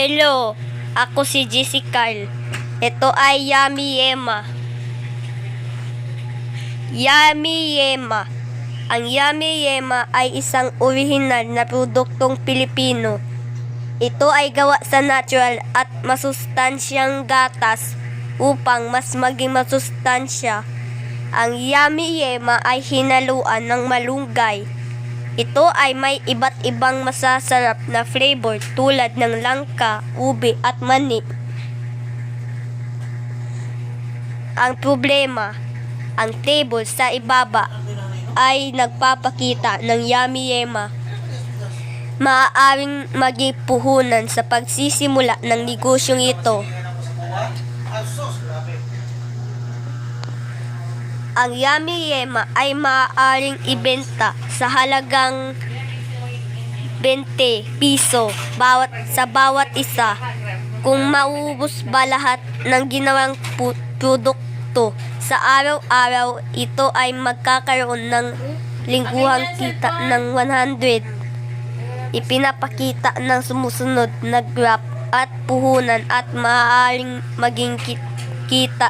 Hello, ako si JC Carl. Ito ay Yummy Yema. Yummy Yema. Ang Yummy Yema ay isang orihinal na produktong Pilipino. Ito ay gawa sa natural at masustansyang gatas upang mas maging masustansya. Ang Yummy Yema ay hinaluan ng malunggay. Ito ay may iba't ibang masasarap na flavor tulad ng langka, ube at mani. Ang problema, ang table sa ibaba ay nagpapakita ng yummy yema. Maaaring maging puhunan sa pagsisimula ng negosyong ito. Ang yummy yema ay maaaring ibenta sa halagang 20 piso bawat sa bawat isa. Kung maubos ba lahat ng ginawang produkto sa araw-araw, ito ay magkakaroon ng lingguhang kita ng 100. Ipinapakita ng sumusunod na graph at puhunan at maaaring maging ki- kita